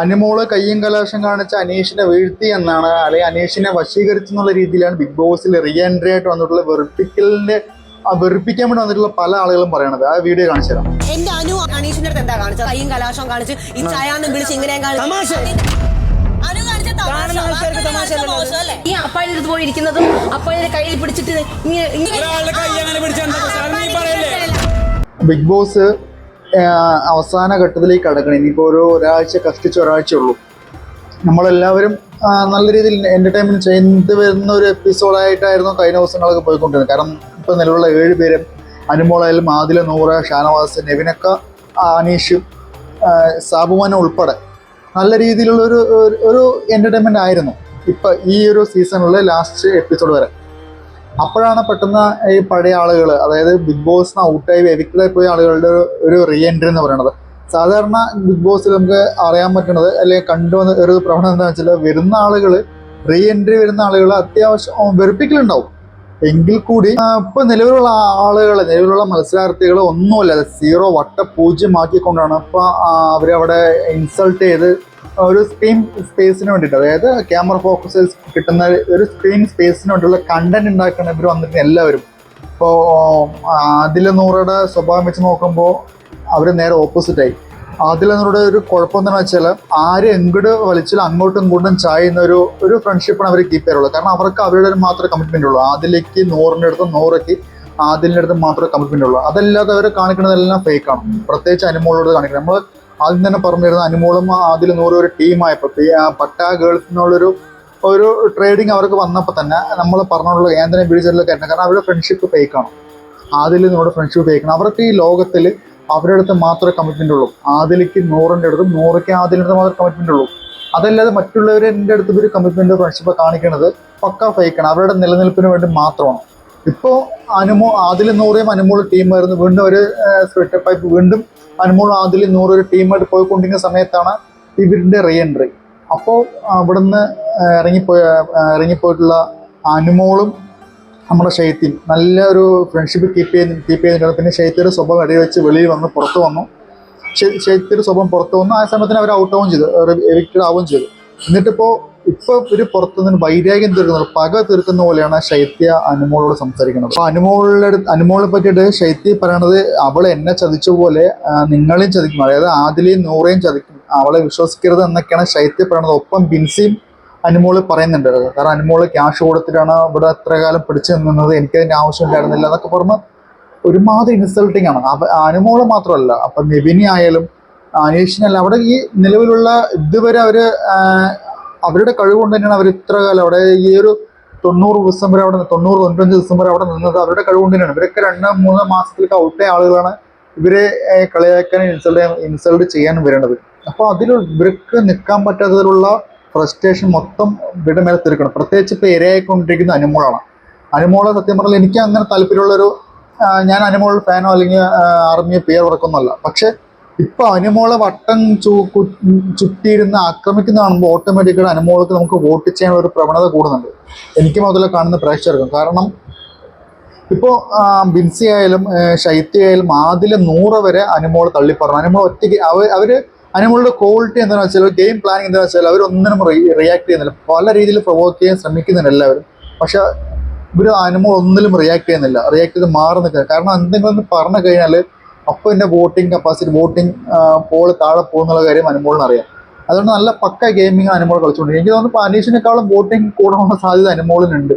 അനുമോൾ കയ്യും കലാശം കാണിച്ച അനീഷിനെ വീഴ്ത്തി എന്നാണ് അല്ലെങ്കിൽ അനീഷിനെ വശീകരിച്ചെന്നുള്ള രീതിയിലാണ് ബിഗ് ബോസിൽ റീ എൻട്രി ആയിട്ട് വന്നിട്ടുള്ള വെറുപ്പിക്കലിന്റെ ആ വെറുപ്പിക്കാൻ വേണ്ടി വന്നിട്ടുള്ള പല ആളുകളും പറയണത് ആ വീഡിയോ കാണിച്ചു തരാം എന്റെ അനു അനീഷിന്റെ അടുത്ത് എന്താ കാണിച്ചത് കയ്യും കലാശം കാണിച്ച് ഈ ചായാന്ന് വിളിച്ച് ഇങ്ങനെ തമാശ. അനു കാണിച്ച തമാശ. കാണുന്ന ആൾക്കാർക്ക് തമാശ കാണിച്ച അല്ലല്ലോ അത്. മോശമല്ലേ? ഈ അപ്പായുടെ അടുത്ത് പോയി ഇരിക്കുന്നതും അപ്പായുടെ കയ്യിൽ പിടിച്ചിട്ട് ഇങ്ങനെ ബിഗ് ബോസ് അവസാന ഘട്ടത്തിലേക്ക് കടക്കണം. ഇനിയിപ്പോൾ ഒരു ഒരാഴ്ച കഷ്ടിച്ച് ഒരാഴ്ച ഉള്ളൂ. നമ്മളെല്ലാവരും നല്ല രീതിയിൽ എന്റർടൈൻമെന്റ് ചെയ്ത് വരുന്ന ഒരു എപ്പിസോഡായിട്ടായിരുന്നു കഴിഞ്ഞ ദിവസങ്ങളൊക്കെ പോയിക്കൊണ്ടിരുന്നത്. കാരണം ഇപ്പോൾ നിലവിലുള്ള ഏഴ് പേരും അനുമോളായാലും ആദില നൂറ ഷാനവാസ് നെവിനക്ക അനീഷ് ആ, ഉൾപ്പെടെ നല്ല രീതിയിലുള്ള ഒരു ഒരു- എന്റർടൈൻമെന്റ് ആയിരുന്നു. ഇപ്പം ഈ ഒരു സീസണിലെ ലാസ്റ്റ് എപ്പിസോഡ് വരെ. അപ്പോഴാണ് പെട്ടെന്ന് ഈ പഴയ ആളുകൾ അതായത് ബിഗ് ബോസിന് ഔട്ടായി എവിക്റ്റായി പോയ ആളുകളുടെ ഒരു- റീ എൻട്രി എന്ന് പറയുന്നത് സാധാരണ ബിഗ് ബോസിൽ നമുക്ക് അറിയാൻ പറ്റുന്നത് അല്ലെങ്കിൽ കണ്ടുവന്ന ഒരു പ്രവണത എന്താണെന്ന് വെച്ചാൽ വരുന്ന ആളുകൾ റീ എൻട്രി വരുന്ന ആളുകൾ അത്യാവശ്യം വെറുപ്പിക്കലുണ്ടാവും. എങ്കിൽ കൂടി ഇപ്പൊ നിലവിലുള്ള ആളുകൾ നിലവിലുള്ള മത്സരാർത്ഥികൾ ഒന്നുമല്ല. സീറോ വട്ട പൂജ്യമാക്കിക്കൊണ്ടാണ്. ഇപ്പൊ അവരവിടെ ഇൻസൾട്ട് ചെയ്ത് ഒരു സ്ക്രീൻ സ്പേസിന് വേണ്ടിയിട്ട് അതായത് ക്യാമറ ഫോക്കസ് കിട്ടുന്ന ഒരു സ്ക്രീൻ സ്പേസിന് വേണ്ടിയുള്ള കണ്ടന്റ് ഉണ്ടാക്കുന്ന ഇവർ വന്നിട്ട് എല്ലാവരും. ഇപ്പോൾ അതിലെ നൂറുടെ സ്വഭാവം വെച്ച് നോക്കുമ്പോൾ അവർ നേരെ ഓപ്പോസിറ്റായി ആദില എന്നോട് ഒരു കുഴപ്പം എന്താണെന്ന് വെച്ചാൽ ആര് എങ്ങോട്ട് വലിച്ചാലും അങ്ങോട്ടും ഇങ്ങോട്ടും ചായുന്ന ഒരു ഒരു ഫ്രണ്ട്ഷിപ്പാണ് അവർ കീപ്പ് ചെയ്യാറുള്ളത്. കാരണം അവർക്ക് അവരുടെ മാത്രം മാത്രമേ കമ്മിറ്റ്മെന്റ് ഉള്ളൂ. അതിലേക്ക് നൂറിന്റെ അടുത്ത് നൂറയ്ക്ക് ആദിലിന്റെ അടുത്ത് മാത്രമേ കമ്മിറ്റ്മെന്റ് ഉള്ളൂ. അതല്ലാതെ അവർ കാണിക്കുന്നതെല്ലാം ഫേക്ക് ആണ്. പ്രത്യേകിച്ച് അനുമോളോട് കാണിക്കുന്നത്. നമ്മൾ ആദ്യം തന്നെ പറഞ്ഞിരുന്ന അനുമോളും അതിൽ നൂറും ഒരു ടീമായപ്പോൾ പട്ട ഗേൾസ് എന്നുള്ളൊരു ഒരു ട്രേഡിങ് അവർക്ക് വന്നപ്പോൾ തന്നെ നമ്മൾ പറഞ്ഞുള്ള ബിഡിച്ചറിലൊക്കെ ആയിരുന്നു. കാരണം അവരുടെ ഫ്രണ്ട്ഷിപ്പ് ഫേക്കാണ് ആദ്യം നമ്മുടെ ഫ്രണ്ട്ഷിപ്പ് ഫേക്കാണ് അവർക്ക് ഈ ലോകത്തിൽ അവരുടെ അടുത്ത് മാത്രമേ കമ്മിറ്റ്മെന്റ് ഉള്ളൂ. ആദിലേക്ക് നൂറിന്റെ അടുത്തും നൂറയ്ക്ക് ആദിലിന്റെ അടുത്ത് മാത്രമേ കമ്മിറ്റ്മെന്റ് ഉള്ളൂ. അതല്ലാതെ മറ്റുള്ളവർ എന്റെ അടുത്ത് ഒരു കമ്മിറ്റ്മെന്റ് ഫ്രണ്ട്ഷിപ്പ് കാണിക്കുന്നത് പക്ക ഫേക്കാണ് അവരുടെ നിലനിൽപ്പിന് വേണ്ടി മാത്രമാണ്. ഇപ്പോൾ അനുമോ ആദിൽ നൂറേയും അനുമോൾ ടീമായിരുന്നു വീണ്ടും ഒരു സ്പ്ലിറ്റപ്പായി വീണ്ടും അനുമോൾ ആദിൽ നൂറ് ഒരു ടീമായിട്ട് പോയിക്കൊണ്ടിരിക്കുന്ന സമയത്താണ് ഇവരുടെ റീ എൻട്രി അപ്പോൾ അവിടുന്ന് ഇറങ്ങിപ്പോയ ഇറങ്ങിപ്പോയിട്ടുള്ള അനുമോളും നമ്മുടെ ഷെയ്ത്തിൻ നല്ലൊരു ഫ്രണ്ട്ഷിപ്പ് കീപ്പ് ചെയ്ത് കീപ്പ് ചെയ്തിട്ടുണ്ട് പിന്നെ ഷെയ്ത്തിയുടെ സ്വഭാവം ഇടയിൽ വെച്ച് വെളിയിൽ വന്ന് പുറത്ത് വന്നു. ഷെയ്ത്തിയുടെ സ്വഭാവം പുറത്ത് വന്നു. ആ സമയത്തിന് അവർ ഔട്ട് ആവുകയും ചെയ്തു. എവിക്റ്റഡ് ആവുകയും ചെയ്തു. എന്നിട്ടിപ്പോൾ ഇപ്പോൾ ഒരു പുറത്തു നിന്ന് വൈരാഗ്യം തീർക്കുന്നത് പക തീർക്കുന്ന പോലെയാണ് ശൈത്യ അനുമോളോട് സംസാരിക്കുന്നത്. അപ്പോൾ അനുമോളുടെ അനുമോളെ പറ്റിയിട്ട് ശൈത്യ പറയണത് അവൾ എന്നെ ചതിച്ച പോലെ നിങ്ങളെയും ചതിക്കും. അതായത് ആദിലെയും നൂറേയും ചതിക്കും. അവളെ വിശ്വസിക്കരുത് എന്നൊക്കെയാണ് ശൈത്യ പറയണത്. ഒപ്പം ബിൻസിയും അനുമോൾ പറയുന്നുണ്ട്. കാരണം അനുമോൾ ക്യാഷ് കൊടുത്തിട്ടാണ് ഇവിടെ എത്ര കാലം പിടിച്ചു നിന്നത്. എനിക്കതിന്റെ ആവശ്യം ഉണ്ടായിരുന്നില്ല എന്നൊക്കെ പറഞ്ഞ് ഒരുമാതിരി ഇൻസൾട്ടിങ് ആണ്. അനുമോൾ മാത്രമല്ല അപ്പൊ നിബിനി ആയാലും അനീഷിനല്ല അവിടെ ഈ നിലവിലുള്ള ഇതുവരെ അവർ അവരുടെ കഴിവ് കൊണ്ട് തന്നെയാണ് അവർ ഇത്ര കാലം അവിടെ ഈ ഒരു തൊണ്ണൂറ് ദിവസം വരെ അവിടെ തൊണ്ണൂറ് തൊണ്ണൂറ്റഞ്ച് ദിവസം വരെ അവിടെ നിന്നത്. അവരുടെ കഴിവ് കൊണ്ട് തന്നെയാണ്. ഇവരൊക്കെ രണ്ട് മൂന്ന് മാസത്തിലൊക്കെ ഔട്ടായ ആളുകളാണ് ഇവരെ കളിയാക്കാൻ ഇൻസൾട്ട് ഇൻസൾട്ട് ചെയ്യാനും വരുന്നത്. അപ്പോൾ അതിൽ ഇവർക്ക് നിൽക്കാൻ പറ്റാത്തതിലുള്ള ഫ്രസ്ട്രേഷൻ മൊത്തം ഇവരുടെ മേലെ തീർക്കണം. പ്രത്യേകിച്ച് ഇപ്പോൾ ഇരയായിക്കൊണ്ടിരിക്കുന്ന അനുമോളാണ്. അനുമോളെ സത്യം പറഞ്ഞാൽ എനിക്ക് അങ്ങനെ താല്പര്യമുള്ളൊരു ഞാൻ അനുമോൾ ഫാനോ അല്ലെങ്കിൽ ആർമിയോ പേർ ഉറക്കൊന്നുമല്ല പക്ഷേ ഇപ്പൊ അനുമോളെ വട്ടം ചുറ്റിയിരുന്ന് ആക്രമിക്കുന്ന കാണുമ്പോൾ ഓട്ടോമാറ്റിക്കായിട്ട് അനുമോൾക്ക് നമുക്ക് വോട്ട് ചെയ്യാനുള്ള ഒരു പ്രവണത കൂടുന്നുണ്ട്. എനിക്ക് മുതലേ കാണുന്ന പ്രേക്ഷകർക്കും. കാരണം ഇപ്പോൾ ബിൻസി ആയാലും ശൈത്യ ആയാലും ആദ്യം നൂറ് വരെ അനുമോൾ തള്ളിപ്പറഞ്ഞു. അനുമോൾ ഒറ്റയ്ക്ക് അവർ അവർ അനുമോളുടെ ക്വാളിറ്റി എന്താണെന്ന് വെച്ചാൽ ഗെയിം പ്ലാനിങ് എന്താണെന്ന് വെച്ചാൽ അവരൊന്നിനും റിയാക്ട് ചെയ്യുന്നില്ല. പല രീതിയിൽ പ്രൊവോക്ക് ചെയ്യാൻ ശ്രമിക്കുന്നുണ്ട് എല്ലാവരും. പക്ഷെ ഇവർ അനുമോൾ ഒന്നിലും റിയാക്ട് ചെയ്യുന്നില്ല. റിയാക്ട് ചെയ്ത് മാറി നിൽക്കുക കാരണം എന്തെങ്കിലും ഒന്ന് പറഞ്ഞു കഴിഞ്ഞാൽ അപ്പോൾ എന്റെ വോട്ടിംഗ് കപ്പാസിറ്റി വോട്ടിംഗ് പോൾ താഴെ പോകുന്നുള്ള കാര്യം അനുമോളിന് അറിയാം. അതുകൊണ്ട് നല്ല പക്ക ഗെയിമിംഗ് അനുമോൾ കളിച്ചുകൊണ്ടിരിക്കും എനിക്ക് തോന്നുന്നു അനീഷിനേക്കാളും വോട്ടിംഗ് കൂടാനുള്ള സാധ്യത അനുമോളിനുണ്ട്.